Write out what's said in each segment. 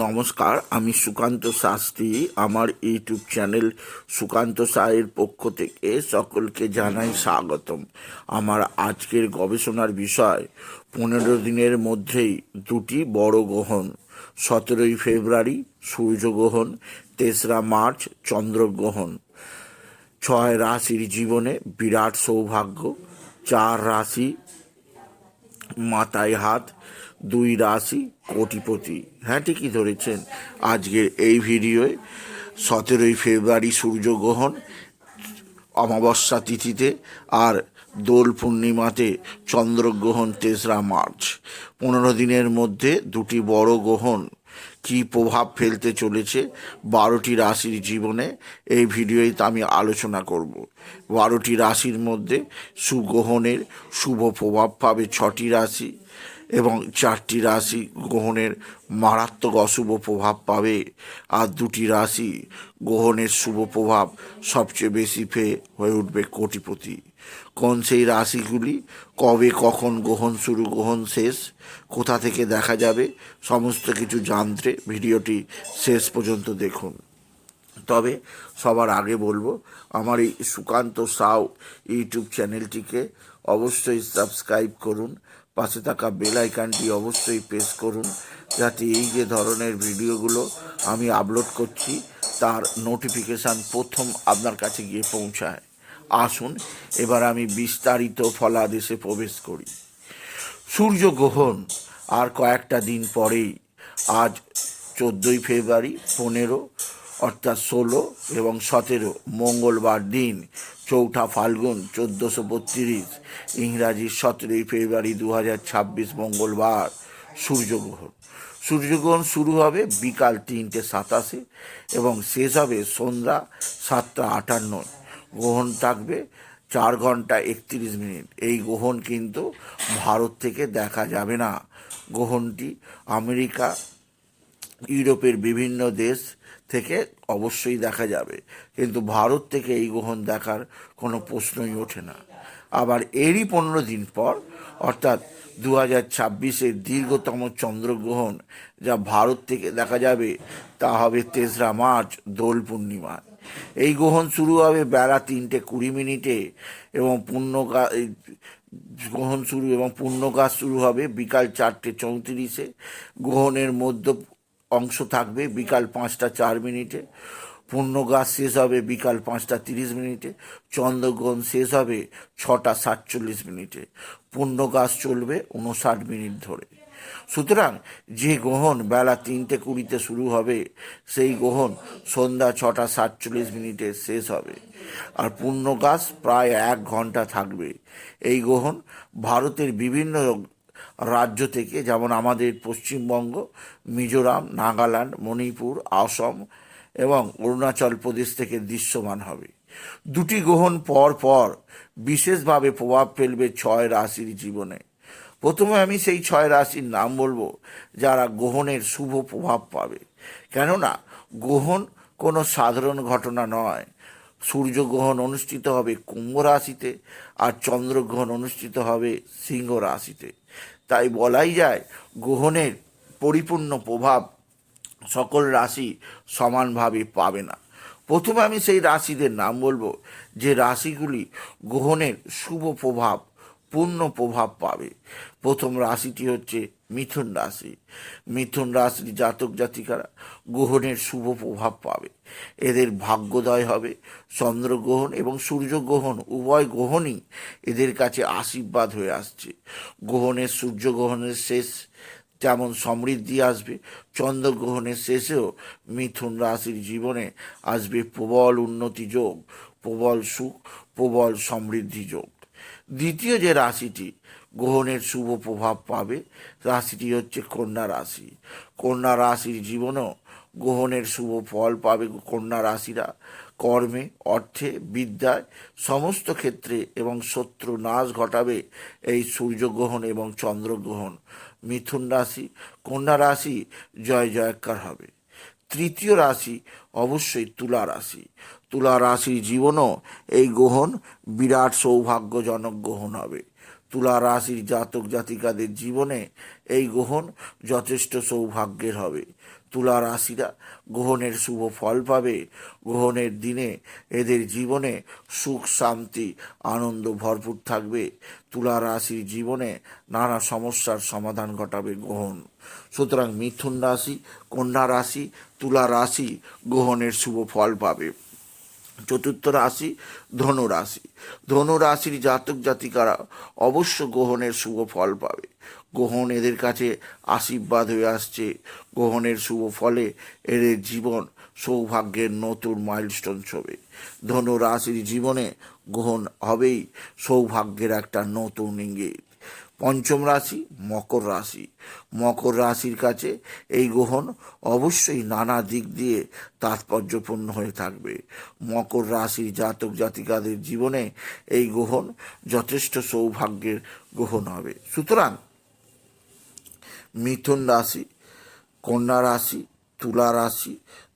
নমস্কার, আমি সুকান্ত শাস্ত্রী। আমার ইউটিউব চ্যানেল সুকান্ত সায়ের পক্ষ থেকে সকলকে জানাই স্বাগতম। আমার আজকের গবেষণার বিষয়, পনেরো দিনের মধ্যেই দুটি বড় গ্রহণ, সতেরোই ফেব্রুয়ারি সূর্যগ্রহণ তেসরা মার্চ চন্দ্রগ্রহণ ছয় রাশির জীবনে বিরাট সৌভাগ্য, চার রাশি মাথায় হাত দুই রাশি কোটিপতি। হ্যাঁ ঠিকই ধরেছেন। আজকের এই ভিডিওয়ে সতেরোই ফেব্রুয়ারি সূর্যগ্রহণ অমাবস্যা তিথিতে আর দোল পূর্ণিমাতে চন্দ্রগ্রহণ তেসরা মার্চ। পনেরো দিনের মধ্যে দুটি বড় গ্রহণ কী প্রভাব ফেলতে চলেছে বারোটি রাশির জীবনে এই ভিডিওয় আমি আলোচনা করব। বারোটি রাশির মধ্যে সুগ্রহণের শুভ প্রভাব পাবে ছটি রাশি। এবং চারটি রাশি গ্রহণের মারাত্মক অশুভ প্রভাব পাবে। আর দুটি রাশি গ্রহণের শুভ প্রভাব সবচেয়ে বেশি পেয়ে হয়ে উঠবে কোটিপতি। কোন সেই রাশিগুলি কবে কখন গ্রহণ শুরু, গ্রহণ শেষ, কোথা থেকে দেখা যাবে, সমস্ত কিছু জানতে ভিডিওটি শেষ পর্যন্ত দেখুন। তবে সবার আগে বলব, আমার এই সুকান্ত সাউ ইউটিউব চ্যানেলটিকে অবশ্যই সাবস্ক্রাইব করুন পাশে থাকা বেল আইকনটি অবশ্যই প্রেস করুন, যাতে এই যে ধরনের ভিডিওগুলো আমি আপলোড করছি, তার নোটিফিকেশান প্রথম আপনার কাছে গিয়ে পৌঁছায়। আসুন, এবার আমি বিস্তারিত ফলাদেশে প্রবেশ করি। সূর্যগ্রহণ আর কয়েকটা দিন পরেই, আজ চোদ্দোই ফেব্রুয়ারি পনেরো অর্থাৎ ষোলো এবং সতেরো মঙ্গলবার দিন চৌঠা ফাল্গুন চোদ্দোশো বত্রিশ, ইংরাজি সতেরোই ফেব্রুয়ারি দু হাজার ছাব্বিশ মঙ্গলবার, সূর্যগ্রহণ। সূর্যগ্রহণ শুরু হবে বিকাল তিনটে সাতাশে এবং শেষ হবে সন্ধ্যা সাতটা আটান্ন গ্রহণ থাকবে চার ঘণ্টা একত্রিশ মিনিট। এই গ্রহণ কিন্তু ভারত থেকে দেখা যাবে না। গ্রহণটি আমেরিকা, ইউরোপের বিভিন্ন দেশ থেকে অবশ্যই দেখা যাবে। কিন্তু ভারত থেকে এই গ্রহণ দেখার কোনো প্রশ্নই ওঠে না। আবার এরই পনেরো দিন পর, অর্থাৎ দু হাজার ছাব্বিশের দীর্ঘতম চন্দ্রগ্রহণ যা ভারত থেকে দেখা যাবে, তা হবে তেসরা মার্চ, দোল পূর্ণিমায় এই গ্রহণ শুরু হবে বেলা তিনটে কুড়ি মিনিটে এবং পূর্ণকা গ্রহণ শুরু এবং পূর্ণকাজ শুরু হবে বিকাল চারটে চৌত্রিশে। গ্রহণের মধ্য অংশ থাকবে বিকাল পাঁচটা চার মিনিটে। পূর্ণগাছ শেষ হবে বিকাল পাঁচটা তিরিশ মিনিটে। চন্দ্রগ্রহণ শেষ হবে ছটা সাতচল্লিশ মিনিটে। পূর্ণগাছ চলবে উনষাট মিনিট ধরে। সুতরাং যে গ্রহণ বেলা তিনটে কুড়িতে শুরু হবে, সেই গ্রহণ সন্ধ্যা ছটা সাতচল্লিশ মিনিটে শেষ হবে। আর পূর্ণগাছ প্রায় এক ঘণ্টা থাকবে। এই গ্রহণ ভারতের বিভিন্ন রাজ্য থেকে, যেমন আমাদের পশ্চিমবঙ্গ, মিজোরাম, নাগাল্যান্ড, মণিপুর, আসাম এবং অরুণাচল প্রদেশ থেকে দৃশ্যমান হবে। দুটি গ্রহণ পর পর বিশেষভাবে প্রভাব ফেলবে ছয় রাশির জীবনে। প্রথমে আমি সেই ছয় রাশির নাম বলব, যারা গ্রহণের শুভ প্রভাব পাবে। কেননা, গ্রহণ কোনো সাধারণ ঘটনা নয়। সূর্যগ্রহণ অনুষ্ঠিত হবে কুম্ভ রাশিতে আর চন্দ্রগ্রহণ অনুষ্ঠিত হবে সিংহ রাশিতে। তাই বলাই যায় গ্রহণের পরিপূর্ণ প্রভাব সকল রাশি সমানভাবে পাবে না। প্রথমে আমি সেই রাশিদের নাম বলব, যে রাশিগুলি গ্রহণের শুভ প্রভাব পূর্ণ প্রভাব পাবে। প্রথম রাশিটি হচ্ছে মিথুন রাশি। মিথুন রাশির জাতক জাতিকারা গ্রহণের শুভ প্রভাব পাবে। এদের ভাগ্যোদয় হবে চন্দ্রগ্রহণ এবং সূর্যগ্রহণ উভয় গ্রহণই এদের কাছে আশীর্বাদ হয়ে আসছে। গ্রহণের সূর্যগ্রহণের শেষ যেমন সমৃদ্ধি আসবে চন্দ্রগ্রহণের শেষেও মিথুন রাশির জীবনে আসবে প্রবল উন্নতি যোগ, প্রবল সুখ, প্রবল সমৃদ্ধি যোগ। দ্বিতীয় যে রাশিটি গ্রহণের শুভ প্রভাব পাবে, রাশিটি হচ্ছে কন্যা রাশি। কন্যা রাশির জীবনেও গ্রহণের শুভ ফল পাবে কন্যা রাশিরা। কর্মে, অর্থে, বিদ্যায় সমস্ত ক্ষেত্রে এবং শত্রু নাশ ঘটাবে এই সূর্যগ্রহণ এবং চন্দ্রগ্রহণ। মিথুন রাশি, কন্যা রাশি জয় জয়কার হবে। তৃতীয় রাশি অবশ্যই তুলা রাশি। তুলা রাশির জীবনও এই গ্রহণ বিরাট সৌভাগ্যজনক গ্রহণ হবে। তুলা রাশির জাতক জাতিকাদের জীবনে এই গ্রহণ যথেষ্ট সৌভাগ্যের হবে। তুলা রাশিরা গ্রহণের শুভ ফল পাবে। গ্রহণের দিনে এদের জীবনে সুখ, শান্তি, আনন্দ ভরপুর থাকবে। তুলা রাশির জীবনে নানা সমস্যার সমাধান ঘটাবে গ্রহণ। সুতরাং মিথুন রাশি, কন্যা রাশি, তুলা রাশি গ্রহণের শুভ ফল পাবে। চতুর্থ রাশি ধনু রাশি ধনু রাশির জাতক জাতিকারা অবশ্য গ্রহণের শুভ ফল পাবে। গ্রহণ এদের কাছে আশীর্বাদ হয়ে আসছে। গ্রহণের শুভ ফলে এদের জীবন সৌভাগ্যের নতুন মাইলস্টোন ছবে। ধনু রাশির জীবনে গ্রহণ হবেই সৌভাগ্যের একটা নতুন ইঙ্গিত। পঞ্চম রাশি, মকর রাশি। মকর রাশির কাছে এই গ্রহণ অবশ্যই নানা দিক দিয়ে তাৎপর্যপূর্ণ হয়ে থাকবে। মকর রাশির জাতক জাতিকাদের জীবনে এই গ্রহণ যথেষ্ট সৌভাগ্যের গ্রহণ হবে। সুতরাং মিথুন রাশি, কন্যা রাশি তুলা রাশি,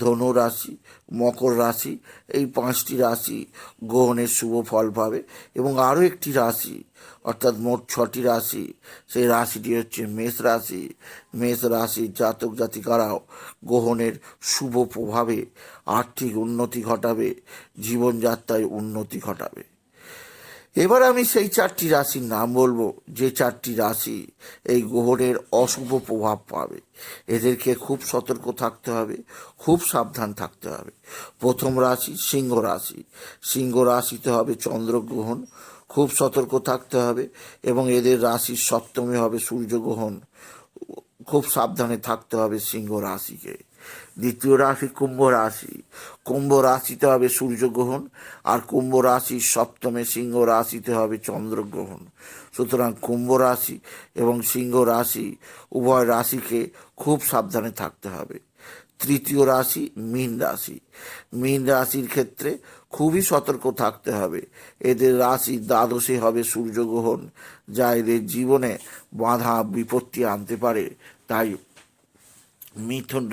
ধনু রাশি, মকর রাশি, এই পাঁচটি রাশি গ্রহণের শুভ ফল পাবে। এবং আরও একটি রাশি, অর্থাৎ মোট ছটি রাশি, সেই রাশিটি হচ্ছে মেষ রাশি। মেষ রাশির জাতক জাতিকারাও গ্রহণের শুভ প্রভাবে আর্থিক উন্নতি ঘটাবে, জীবনযাত্রায় উন্নতি ঘটাবে। এবার আমি সেই চারটি রাশির নাম বলব, যে চারটি রাশি এই গ্রহণের অশুভ প্রভাব পাবে। এদেরকে খুব সতর্ক থাকতে হবে, খুব সাবধান থাকতে হবে। প্রথম রাশি সিংহ রাশি। সিংহ রাশিতে হবে চন্দ্রগ্রহণ, খুব সতর্ক থাকতে হবে এবং এদের রাশির সপ্তমে হবে সূর্যগ্রহণ। খুব সাবধানে থাকতে হবে সিংহ রাশিকে। দ্বিতীয় রাশি কুম্ভ রাশি। কুম্ভ রাশিতে হবে সূর্যগ্রহণ আর কুম্ভ রাশির সপ্তমে সিংহ রাশিতে হবে চন্দ্রগ্রহণ সুতরাং কুম্ভ রাশি এবং সিংহ রাশি উভয় রাশিকে খুব সাবধানে থাকতে হবে। তৃতীয় রাশি মীন রাশি। মীন রাশির ক্ষেত্রে খুবই সতর্ক থাকতে হবে। এদের রাশি দ্বাদশে হবে সূর্যগ্রহণ যা এদের জীবনে বাধা বিপত্তি আনতে পারে, তাই মিথুন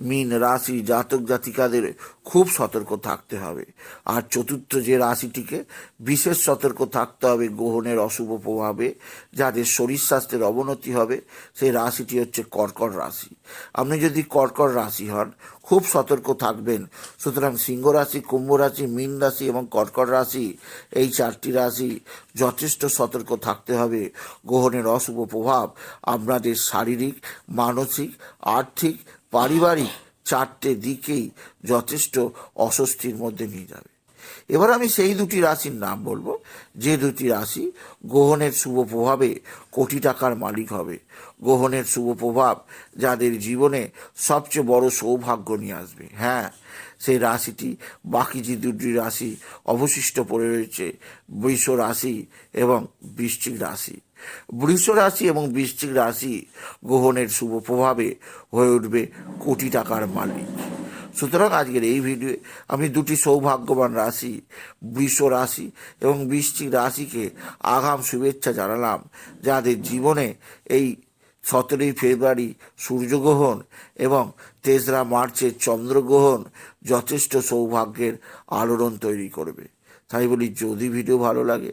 মিন রাশি জাতক জাতিকাদের খুব সতর্ক থাকতে হবে। আর চতুর্থ যে রাশিটিকে বিশেষ সতর্ক থাকতে হবে গ্রহণের অশুভ প্রভাবে যাদের শরীর স্বাস্থ্যের অবনতি হবে, সেই রাশিটি হচ্ছে কর্কট রাশি। আপনি যদি কর্কট রাশি হন, খুব সতর্ক থাকবেন। সুতরাং সিংহ রাশি, কুম্ভ রাশি, মীন রাশি এবং কর্কট রাশি, এই চারটি রাশি যথেষ্ট সতর্ক থাকতে হবে। গ্রহণের অশুভ প্রভাব, আপনাদের শারীরিক, মানসিক, আর্থিক, পারিবারিক চারটে দিকেই যথেষ্ট অস্বস্তির মধ্যে নিয়ে যাবে। এবার আমি সেই দুটি রাশির নাম বলব। যে দুটি রাশি গ্রহণের শুভ প্রভাবে কোটি টাকার মালিক হবে। গ্রহণের শুভ প্রভাব যাদের জীবনে সবচেয়ে বড় সৌভাগ্য নিয়ে আসবে। হ্যাঁ সেই রাশিটি, বাকি যে দুটি রাশি অবশিষ্ট পড়ে রয়েছে, বৃষ রাশি এবং বৃশ্চিক রাশি। বৃষ রাশি এবং বৃশ্চিক রাশি গ্রহণের শুভ প্রভাবে হয়ে উঠবে কোটি টাকার মালিক। সুতরাং আজকের এই ভিডিওয়ে আমি দুটি সৌভাগ্যবান রাশি, বৃষ রাশি এবং বৃশ্চিক রাশিকে আগাম শুভেচ্ছা জানালাম। যাদের জীবনে এই সতেরোই ফেব্রুয়ারি সূর্যগ্রহণ এবং তেসরা মার্চের চন্দ্রগ্রহণ যথেষ্ট সৌভাগ্যের আলোড়ন তৈরি করবে। তাই বলি, যদি ভিডিও ভালো লাগে